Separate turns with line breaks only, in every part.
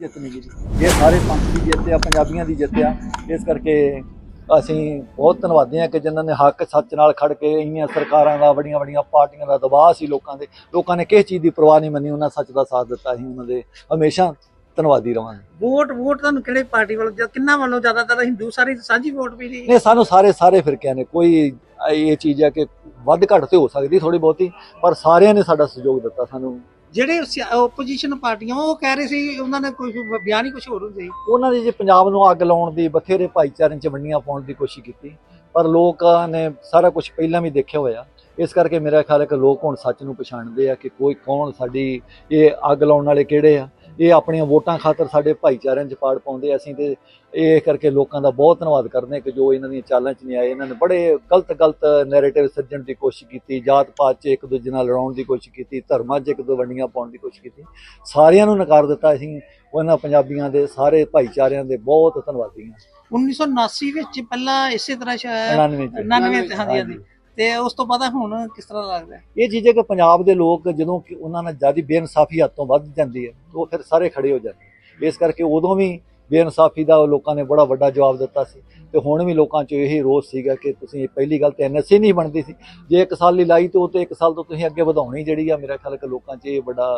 ਜਿੱਤ ਨਹੀਂ ਜੀ। ਇਹ ਸਾਰੇ ਪੰਥ ਦੀ ਜਿੱਤ ਆ ਪੰਜਾਬੀਆਂ ਦੀ ਜਿੱਤ ਆ। ਇਸ ਕਰਕੇ ਅਸੀਂ ਬਹੁਤ ਧੰਨਵਾਦੀ ਹਾਂ ਕਿ ਜਿਨ੍ਹਾਂ ਨੇ ਹੱਕ ਸੱਚ ਨਾਲ ਖੜ ਕੇ ਇੰਨੀਆਂ ਸਰਕਾਰਾਂ ਦਾ ਵੱਡੀਆਂ ਵੱਡੀਆਂ ਪਾਰਟੀਆਂ ਦਾ ਦਬਾਅ ਸੀ ਲੋਕਾਂ ਦੇ। ਲੋਕਾਂ ਨੇ ਕਿਸ ਚੀਜ਼ ਦੀ ਪਰਵਾਹ ਨਹੀਂ ਮੰਨੀ ਉਹਨਾਂ ਸੱਚ ਦਾ ਸਾਥ ਦਿੱਤਾ ਅਸੀਂ ਉਹਨਾਂ ਦੇ। ਹਮੇਸ਼ਾ ਧੰਨਵਾਦੀ ਰਵਾਂਗੇ
ਵੋਟ ਵੋਟ ਤੁਹਾਨੂੰ ਕਿਹੜੇ ਪਾਰਟੀ ਵੱਲੋਂ ਜਾਂ ਕਿੰਨਾ ਵੱਲੋਂ ਜ਼ਿਆਦਾਤਰ ਹਿੰਦੂ ਸਾਰੀ ਸਾਂਝੀ ਵੋਟ ਵੀ ਦੀ
ਨੇ ਸਾਨੂੰ ਸਾਰੇ ਸਾਰੇ ਫਿਰਕਿਆਂ ਨੇ। ਕੋਈ ਇਹ ਚੀਜ਼ ਹੈ ਕਿ ਵੱਧ ਘੱਟ ਤੇ ਹੋ ਸਕਦੀ ਥੋੜੀ ਬਹੁਤੀ ਪਰ ਸਾਰਿਆਂ ਨੇ ਸਾਡਾ ਸਹਿਯੋਗ ਦਿੱਤਾ ਸਾਨੂੰ।
ਜਿਹੜੇ ਆਪੋਜੀਸ਼ਨ ਪਾਰਟੀਆਂ, ਉਹ ਕਹਿ ਰਹੇ ਸੀ, ਉਹਨਾਂ ਨੇ ਕੋਈ ਬਿਆਨ ਹੀ ਕੁਝ ਹੋਰ ਹੁੰਦੇ ਸੀ।
ਉਹਨਾਂ ਨੇ ਜੇ ਪੰਜਾਬ ਨੂੰ ਅੱਗ ਲਾਉਣ ਦੀ ਬਥੇਰੇ ਭਾਈਚਾਰੇ 'ਚ ਵੰਡੀਆਂ ਪਾਉਣ ਦੀ ਕੋਸ਼ਿਸ਼ ਕੀਤੀ, ਪਰ ਲੋਕਾਂ ਨੇ ਸਾਰਾ ਕੁਝ ਪਹਿਲਾਂ ਵੀ ਦੇਖਿਆ ਹੋਇਆ। ਇਸ ਕਰਕੇ ਮੇਰਾ ਖਿਆਲ ਹੈ ਕਿ ਲੋਕ ਹੁਣ ਸੱਚ ਨੂੰ ਪਛਾਣਦੇ ਆ ਕਿ ਕੋਈ, ਕੌਣ ਸਾਡੀ ਇਹ ਅੱਗ ਲਾਉਣ ਵਾਲੇ ਕਿਹੜੇ ਆ। ਇਹ ਆਪਣੀਆਂ ਵੋਟਾਂ ਖਾਤਰ ਸਾਡੇ ਭਾਈਚਾਰਿਆਂ 'ਚ ਪਾੜ ਪਾਉਂਦੇ। ਅਸੀਂ ਤੇ ਇਹ ਕਰਕੇ ਲੋਕਾਂ ਦਾ ਬਹੁਤ ਧੰਨਵਾਦ ਕਰਦੇ ਕਿ ਜੋ ਇਹਨਾਂ ਦੀਆਂ ਚਾਲਾਂ 'ਚ ਨਹੀਂ ਆਏ। ਇਹਨਾਂ ਨੇ ਬੜੇ ਗਲਤ ਗਲਤ ਨੈਰੇਟਿਵ ਸਿਰਜਣ ਦੀ ਕੋਸ਼ਿਸ਼ ਕੀਤੀ ਜਾਤ ਪਾਤ 'ਚ ਇੱਕ ਦੂਜੇ ਨਾਲ ਲੜਾਉਣ ਦੀ ਕੋਸ਼ਿਸ਼ ਕੀਤੀ ਧਰਮਾਂ 'ਚ ਇੱਕ ਦੋ ਵੰਡੀਆਂ ਪਾਉਣ ਦੀ ਕੋਸ਼ਿਸ਼ ਕੀਤੀ। ਸਾਰਿਆਂ ਨੂੰ ਨਕਾਰ ਦਿੱਤਾ ਅਸੀਂ। ਉਹਨਾਂ ਪੰਜਾਬੀਆਂ ਦੇ ਸਾਰੇ ਭਾਈਚਾਰਿਆਂ ਦੇ ਬਹੁਤ ਧੰਨਵਾਦੀ ਹਾਂ।
1979 ਵਿੱਚ ਪਹਿਲਾਂ ਇਸੇ ਤਰ੍ਹਾਂ ਸ਼ਾਇਦ
99 'ਚ।
99 ਤੇ ਹਾਂਜੀ। ਹਾਂਜੀ। ਤੇ ਉਸ ਤੋਂ ਬਾਅਦ ਹੁਣ ਕਿਸ ਤਰ੍ਹਾਂ ਲੱਗਦਾ?
ਇਹ ਚੀਜ਼ ਹੈ ਕਿ ਪੰਜਾਬ ਦੇ ਲੋਕ ਜਦੋਂ ਕਿ ਉਹਨਾਂ ਨਾਲ ਜ਼ਿਆਦਾ ਬੇਇਨਸਾਫੀ ਹੱਥੋਂ ਵੱਧ ਜਾਂਦੀ ਹੈ ਉਹ ਫਿਰ ਸਾਰੇ ਖੜੇ ਹੋ ਜਾਂਦੇ ਇਸ ਕਰਕੇ ਉਦੋਂ ਵੀ ਬੇਇਨਸਾਫੀ ਦਾ ਲੋਕਾਂ ਨੇ ਬੜਾ ਵੱਡਾ ਜਵਾਬ ਦਿੱਤਾ ਸੀ ਤੇ ਹੁਣ ਵੀ ਲੋਕਾਂ 'ਚ ਇਹੀ ਰੋਸ ਸੀਗਾ ਕਿ ਤੁਸੀਂ ਪਹਿਲੀ ਗੱਲ ਤੇ ਐਨਐਸਏ ਨਹੀਂ ਬਣਦੀ ਸੀ। ਜੇ ਇੱਕ ਸਾਲ ਲਈ ਲਾਈ ਤੇ ਉਹ ਤੇ ਇੱਕ ਸਾਲ ਤੋਂ ਤੁਸੀਂ ਅੱਗੇ ਵਧਾਉਣੀ ਜਿਹੜੀ ਆ ਮੇਰਾ ਖਿਆਲ ਕਿ ਲੋਕਾਂ 'ਚ ਇਹ ਵੱਡਾ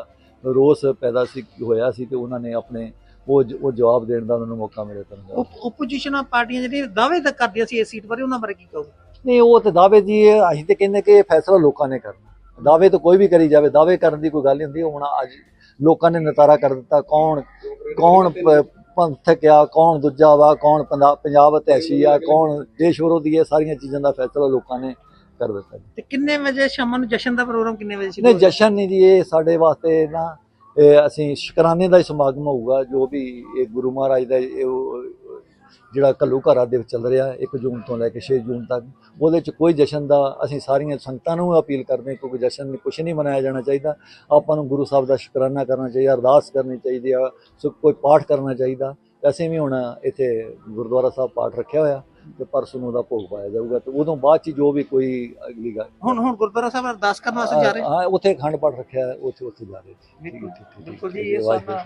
ਰੋਸ ਪੈਦਾ ਸੀ ਹੋਇਆ ਸੀ ਤੇ ਉਹਨਾਂ ਨੇ ਆਪਣੇ ਉਹ ਉਹ ਜਵਾਬ ਦੇਣ ਦਾ ਉਹਨਾਂ ਨੂੰ ਮੌਕਾ ਮਿਲਿਆ ਤੁਹਾਨੂੰ
ਆਪੋਜੀਸ਼ਨ ਪਾਰਟੀਆਂ ਜਿਹੜੀਆਂ ਦਾਅਵੇ ਤਾਂ ਕਰਦੀਆਂ ਸੀ ਇਸ ਸੀਟ ਬਾਰੇ ਉਹਨਾਂ ਬਾਰੇ ਕੀ ਕਹੋਗੇ?
ਨਹੀਂ ਉਹ ਤੇ ਦਾਅਵੇ ਦੀ ਅਸੀਂ ਤੇ ਕਹਿੰਦੇ ਕਿ ਇਹ ਫੈਸਲਾ ਲੋਕਾਂ ਨੇ ਕਰਨਾ। ਦਾਅਵੇ ਤਾਂ ਕੋਈ ਵੀ ਕਰੀ ਜਾਵੇ ਦਾਅਵੇ ਕਰਨ ਦੀ ਕੋਈ ਗੱਲ ਨਹੀਂ ਹੁੰਦੀ। ਹੁਣ ਅੱਜ ਲੋਕਾਂ ਨੇ ਨਤਾਰਾ ਕਰ ਦਿੱਤਾ। ਕੌਣ ਕੌਣ ਪੰਥਕ ਆ ਕੌਣ ਦੂਜਾ ਵਾ ਕੌਣ ਪੰਜਾਬ ਇਤਿਹਾਸੀ ਆ ਕੌਣ ਦੇਸ਼ ਵਿਰੋਧੀ ਹੈ ਸਾਰੀਆਂ ਚੀਜ਼ਾਂ ਦਾ ਫੈਸਲਾ ਲੋਕਾਂ ਨੇ ਕਰ ਦਿੱਤਾ।
ਤੇ ਕਿੰਨੇ ਵਜੇ ਸ਼ਾਮ ਨੂੰ ਜਸ਼ਨ ਦਾ ਪ੍ਰੋਗਰਾਮ ਕਿੰਨੇ ਵਜੇ ਸੀ
ਨਹੀਂ ਜਸ਼ਨ ਨਹੀਂ ਜੀ ਇਹ ਸਾਡੇ ਵਾਸਤੇ ਨਾ ਅਸੀਂ ਸ਼ੁਕਰਾਨੇ ਦਾ ਹੀ ਸਮਾਗਮ ਹੋਊਗਾ। ਜੋ ਵੀ ਇਹ ਗੁਰੂ ਮਹਾਰਾਜ ਦਾ ਜਿਹੜਾ ਘੱਲੂ ਘਰਾ ਦੇ ਵਿੱਚ ਚੱਲ ਰਿਹਾ 1 ਜੂਨ ਤੋਂ ਲੈ ਕੇ 6 ਜੂਨ ਤੱਕ ਉਹਦੇ ਚ ਕੋਈ ਜਸ਼ਨ ਦਾ ਅਸੀਂ ਸਾਰੀਆਂ ਸੰਗਤਾਂ ਨੂੰ ਅਪੀਲ ਕਰਦੇ ਹਾਂ ਕਿਉਂਕਿ ਜਸ਼ਨ ਕੁਛ ਨਹੀਂ ਮਨਾਇਆ ਜਾਣਾ ਚਾਹੀਦਾ। ਆਪਾਂ ਨੂੰ ਗੁਰੂ ਸਾਹਿਬ ਦਾ ਸ਼ੁਕਰਾਨਾ ਕਰਨਾ ਚਾਹੀਦਾ ਅਰਦਾਸ ਕਰਨੀ ਚਾਹੀਦੀ ਆ ਸੋ ਕੋਈ ਪਾਠ ਕਰਨਾ ਚਾਹੀਦਾ। ਅਸੀਂ ਵੀ ਹੁਣ ਇੱਥੇ ਗੁਰਦੁਆਰਾ ਸਾਹਿਬ ਪਾਠ ਰੱਖਿਆ ਹੋਇਆ ਤੇ ਪਰਸੋਂ ਨੂੰ ਉਹਦਾ ਭੋਗ ਪਾਇਆ ਜਾਊਗਾ ਤੇ ਉਦੋਂ ਬਾਅਦ ਚ ਜੋ ਵੀ ਕੋਈ ਅਗਲੀ ਗੱਲ
ਹੁਣ ਹੁਣ ਗੁਰਦੁਆਰਾ ਸਾਹਿਬ ਅਰਦਾਸ ਕਰਨ ਵਾਸਤੇ ਜਾ ਰਹੇ?
ਹਾਂ ਉੱਥੇ ਅਖੰਡ ਪਾਠ ਰੱਖਿਆ ਉੱਥੇ ਉੱਥੇ ਜਾ ਰਹੇ।
ਬਿਲਕੁਲ ਜੀ ਇਹ। ਸਾਡਾ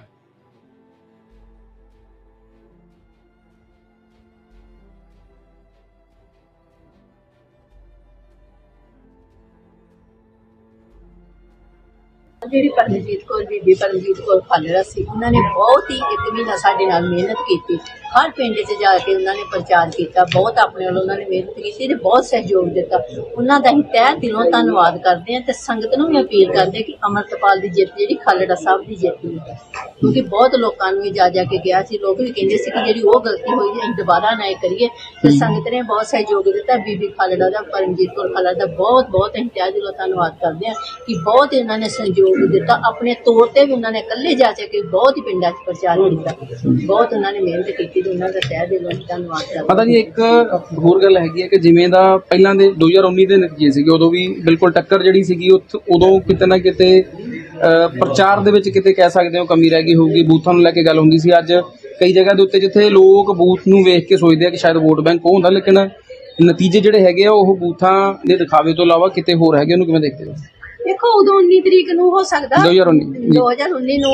ਜਿਹੜੀ ਪਰਮਜੀਤ ਕੌਰ, ਬੀਬੀ ਪਰਮਜੀਤ ਕੌਰ ਖਾਲੜਾ ਸੀ, ਉਹਨਾਂ ਨੇ ਬਹੁਤ ਹੀ ਇੱਕ ਮਹੀਨਾ ਸਾਡੇ ਨਾਲ ਮਿਹਨਤ ਕੀਤੀ। ਹਰ ਪਿੰਡ 'ਚ ਜਾ ਕੇ ਉਹਨਾਂ ਨੇ ਪ੍ਰਚਾਰ ਕੀਤਾ, ਬਹੁਤ ਆਪਣੇ ਵੱਲੋਂ ਉਹਨਾਂ ਨੇ ਮਿਹਨਤ ਕੀਤੀ ਤੇ ਬਹੁਤ ਸਹਿਯੋਗ ਦਿੱਤਾ। ਉਹਨਾਂ ਦਾ ਹੀ ਤਹਿ ਦਿਲੋਂ ਧੰਨਵਾਦ ਕਰਦੇ ਹਾਂ ਤੇ ਸੰਗਤ ਨੂੰ ਵੀ ਅਪੀਲ ਕਰਦੇ ਹਾਂ ਕਿ ਅਮਰਤਪਾਲ ਦੀ ਜਿੱਤ, ਜਿਹੜੀ ਖਾਲੜਾ ਸਾਹਿਬ ਦੀ ਜਿੱਤ ਹੋਈ ਹੈ ਕਿਉਂਕਿ ਬਹੁਤ ਲੋਕਾਂ ਨੂੰ ਜਾ ਜਾ ਕੇ ਗਿਆ ਸੀ। ਲੋਕ ਵੀ ਕਹਿੰਦੇ ਸੀ ਕਿ ਜਿਹੜੀ ਉਹ ਗਲਤੀ ਹੋਈ ਹੈ ਅਸੀਂ ਦੁਬਾਰਾ ਨਾ ਇਹ ਕਰੀਏ। ਤੇ ਸੰਗਤ ਨੇ ਬਹੁਤ ਸਹਿਯੋਗ ਦਿੱਤਾ। ਬੀਬੀ ਖਾਲੜਾ ਦਾ ਪਰਮਜੀਤ ਕੌਰ ਖਾਲੜਾ ਦਾ ਬਹੁਤ ਬਹੁਤ ਤਹਿ ਦਿਲੋਂ ਧੰਨਵਾਦ ਕਰਦੇ ਹਾਂ ਕਿ ਬਹੁਤ ਇਹਨਾਂ ਨੇ ਸਹਿਯੋਗ ਦਿੱਤਾ। ਆਪਣੇ ਤੌਰ ਤੇ ਵੀ ਉਹਨਾਂ ਨੇ ਇਕੱਲੇ ਜਾ ਕੇ ਬਹੁਤ ਹੀ ਪਿੰਡਾਂ 'ਚ ਪ੍ਰਚਾਰ ਕੀਤਾ। ਬਹੁਤ ਉਹਨਾਂ ਨੇ ਮਿਹਨਤ ਕੀਤੀ ਤੇ ਉਹਨਾਂ ਦਾ ਤਹਿ ਦਿਲੋਂ ਧੰਨਵਾਦ ਕਰਦੇ
ਪਤਾ ਜੀ ਇੱਕ ਹੋਰ ਗੱਲ ਹੈਗੀ ਹੈ ਕਿ ਜਿਵੇਂ ਦਾ ਪਹਿਲਾਂ ਦੇ 2019 ਦੇ ਨਤੀਜੇ ਸੀਗੇ ਉਦੋਂ ਵੀ ਬਿਲਕੁਲ ਟੱਕਰ ਜਿਹੜੀ ਸੀਗੀ ਉਦੋਂ ਕਿਤੇ ਨਾ ਕਿਤੇ ਪ੍ਰਚਾਰ ਦੇ ਵਿੱਚ ਕਿਤੇ ਕਹਿ ਸਕਦੇ ਹੋ ਕਮੀ ਰਹਿ ਗਈ ਹੋਊਗੀ, ਬੂਥਾਂ ਨੂੰ ਲੈ ਕੇ ਗੱਲ ਹੁੰਦੀ ਸੀ। ਅੱਜ ਕਈ ਜਗ੍ਹਾ ਦੇ ਉੱਤੇ ਜਿੱਥੇ ਲੋਕ ਬੂਥ ਨੂੰ ਵੇਖ ਕੇ ਸੋਚਦੇ ਆ ਕਿ ਸ਼ਾਇਦ ਵੋਟ ਬੈਂਕ ਉਹ ਹੁੰਦਾ, ਲੇਕਿਨ ਨਤੀਜੇ ਜਿਹੜੇ ਹੈਗੇ ਆ, ਉਹ ਬੂਥਾਂ ਦੇ ਦਿਖਾਵੇ ਤੋਂ ਇਲਾਵਾ ਕਿਤੇ ਹੋਰ ਹੈਗੇ ਉਹਨੂੰ ਕਿਵੇਂ ਦੇਖਦੇ ਹੋ?
ਦੇਖੋ ਉਦੋਂ 19 ਤਰੀਕ ਨੂੰ ਹੋ ਸਕਦਾ
2019 ਜੀ।
2019 ਨੂੰ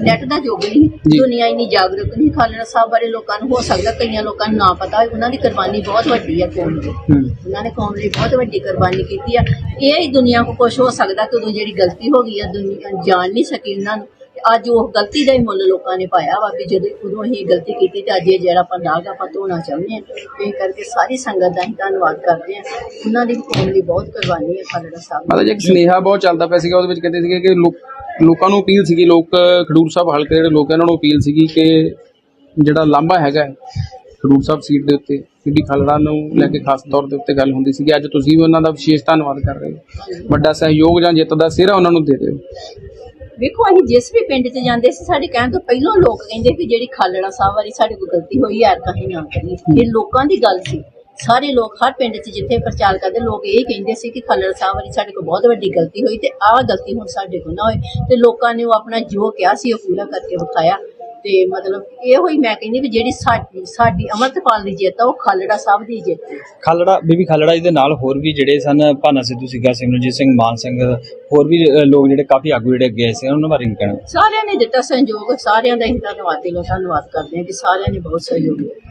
ਨੈਟ ਦਾ ਯੁੱਗ ਨਹੀਂ
ਜੀ।
ਦੁਨੀਆ ਇੰਨੀ ਜਾਗਰੂਕ ਨਹੀਂ ਖਾਲੜਾ ਸਾਹਿਬ ਬਾਰੇ ਲੋਕਾਂ ਨੂੰ ਹੋ ਸਕਦਾ ਕਈਆਂ ਲੋਕਾਂ ਨੂੰ ਨਾ ਪਤਾ ਹੋਵੇ ਉਹਨਾਂ ਦੀ ਕੁਰਬਾਨੀ ਬਹੁਤ ਵੱਡੀ ਹੈ ਕੌਮ ਦੀ
ਹੂੰ
ਉਹਨਾਂ ਨੇ ਕੌਮ ਲਈ ਬਹੁਤ ਵੱਡੀ ਕੁਰਬਾਨੀ ਕੀਤੀ ਆ ਇਹ ਹੀ ਦੁਨੀਆ ਨੂੰ ਕੁਝ ਹੋ ਸਕਦਾ ਕਿ ਉਦੋਂ ਜਿਹੜੀ ਗਲਤੀ ਹੋ ਗਈ ਆ ਦੁਨੀਆ ਜਾਣ ਨਹੀਂ ਸਕੀ ਉਹਨਾਂ ਨੂੰ ਅੱਜ ਉਹ ਗਲਤੀ ਦਾ ਹੀ ਮੁੱਲ ਲੋਕਾਂ ਨੇ ਪਾਇਆ ਵਾ ਵੀ ਜਦੋਂ ਉਦੋਂ ਹੀ ਗਲਤੀ ਕੀਤੀ ਤੇ ਅੱਜ ਇਹ ਜਿਹੜਾ ਆਪਾਂ ਦਾਗ ਆਪਾਂ ਧੋਣਾ ਚਾਹੁੰਦੇ ਆ ਇਹ ਕਰਕੇ ਸਾਰੀ ਸੰਗਤ ਦਾ ਹੀ ਧੰਨਵਾਦ ਕਰਦੇ ਆ ਉਹਨਾਂ ਦੀ ਕੌਮ ਲਈ ਬਹੁਤ ਕੁਰਬਾਨੀ ਹੈ ਖਾਲੜਾ ਸਾਹਿਬ
ਮਤਲਬ ਜੇ ਇੱਕ ਬਹੁਤ ਚੱਲਦਾ ਪਿਆ ਸੀਗਾ ਉਹਦੇ ਵਿੱਚ ਕਹਿੰਦੇ ਸੀਗੇ ਕਿ ਲੋਕਾਂ ਨੂੰ ਅਪੀਲ ਸੀਗੀ ਲੋਕ ਖਡੂਰ ਸਾਹਿਬ ਹਲਕੇ ਜਿਹੜੇ ਲੋਕ ਆ, ਨੂੰ ਅਪੀਲ ਸੀਗੀ ਕਿ ਜਿਹੜਾ ਲਾਂਭਾ ਹੈਗਾ ਖਡੂਰ ਸਾਹਿਬ ਸੀਟ ਦੇ ਉੱਤੇ ਬੀਬੀ ਖਾਲੜਾ ਨੂੰ ਲੈ ਕੇ ਖਾਸ ਤੌਰ ਦੇ ਉੱਤੇ ਗੱਲ ਹੁੰਦੀ ਸੀਗੀ। ਅੱਜ ਤੁਸੀਂ ਵੀ ਉਹਨਾਂ ਦਾ ਵਿਸ਼ੇਸ਼ ਧੰਨਵਾਦ ਕਰ ਰਹੇ ਹੋ। ਵੱਡਾ ਸਹਿਯੋਗ ਜਾਂ ਜਿੱਤ ਦਾ ਸਿਹਰਾ ਉਹਨਾਂ ਨੂੰ ਦੇ ਰਹੇ ਹੋ
ਵੇਖੋ ਅਸੀਂ ਜਿਸ ਵੀ ਪਿੰਡ 'ਚ ਜਾਂਦੇ ਸੀ, ਸਾਡੇ ਕਹਿਣ ਤੋਂ ਪਹਿਲਾਂ ਲੋਕ ਕਹਿੰਦੇ ਕਿ ਜਿਹੜੀ ਖਾਲੜਾ ਸਾਹਿਬ ਵਾਲੀ ਸਾਡੇ ਕੋਲ ਗਲਤੀ ਹੋਈ ਯਾਰ ਕਹੀਂ ਨਾ ਕਰੀਏ ਇਹ ਲੋਕਾਂ ਦੀ ਗੱਲ ਸੀ। ਸਾਰੇ ਲੋਕ ਹਰ ਪਿੰਡ 'ਚ ਜਿੱਥੇ ਪ੍ਰਚਾਰ ਕਰਦੇ, ਲੋਕ ਇਹ ਕਹਿੰਦੇ ਸੀ ਕਿ ਖਾਲੜਾ ਸਾਹਿਬ ਵਾਲੀ ਸਾਡੇ ਕੋਲ ਬਹੁਤ ਵੱਡੀ ਗਲਤੀ ਹੋਈ ਤੇ ਆਹ ਗਲਤੀ ਹੁਣ ਸਾਡੇ ਕੋਲ ਨਾ ਹੋਏ। ਤੇ ਲੋਕਾਂ ਨੇ ਉਹ ਆਪਣਾ ਜੋ ਕਿਹਾ ਸੀ, ਉਹ ਪੂਰਾ ਕਰਕੇ ਵਿਖਾਇਆ। ਤੇ ਮਤਲਬ ਇਹੋ ਹੀ ਮੈਂ ਕਹਿੰਦੀ ਵੀ ਜਿਹੜੀ ਸਾਡੀ ਸਾਡੀ ਅਮਰਤਪਾਲ ਦੀ ਜਿੱਤ ਆ ਉਹ ਖਾਲੜਾ ਸਾਹਿਬ ਦੀ ਜਿੱਤ ਹੈ
ਖਾਲੜਾ ਬੀਬੀ ਖਾਲੜਾ ਜੀ ਦੇ ਨਾਲ ਹੋਰ ਵੀ ਜਿਹੜੇ ਸਨ ਭਾਨਾ ਸਿੱਧੂ ਸੀਗਾ ਸਿਮਰਨਜੀਤ ਸਿੰਘ ਮਾਨ ਸਿੰਘ ਹੋਰ ਵੀ ਅ, ਲੋਕ ਜਿਹੜੇ ਕਾਫੀ ਆਗੂ ਜਿਹੜੇ ਅੱਗੇ ਆਏ ਸੀ ਉਹਨਾਂ ਬਾਰੇ ਕੀ ਕਹਿਣਾ?
ਸਾਰਿਆਂ ਨੇ ਦਿੱਤਾ ਸਹਿਯੋਗ ਸਾਰਿਆਂ ਦਾ ਹੀ ਧੰਨਵਾਦ ਦਿਲੋਂ ਧੰਨਵਾਦ ਕਰਦੇ ਹਾਂ ਕਿ ਸਾਰਿਆਂ ਨੇ ਬਹੁਤ ਸਹਿਯੋਗ ਦਿੱਤਾ।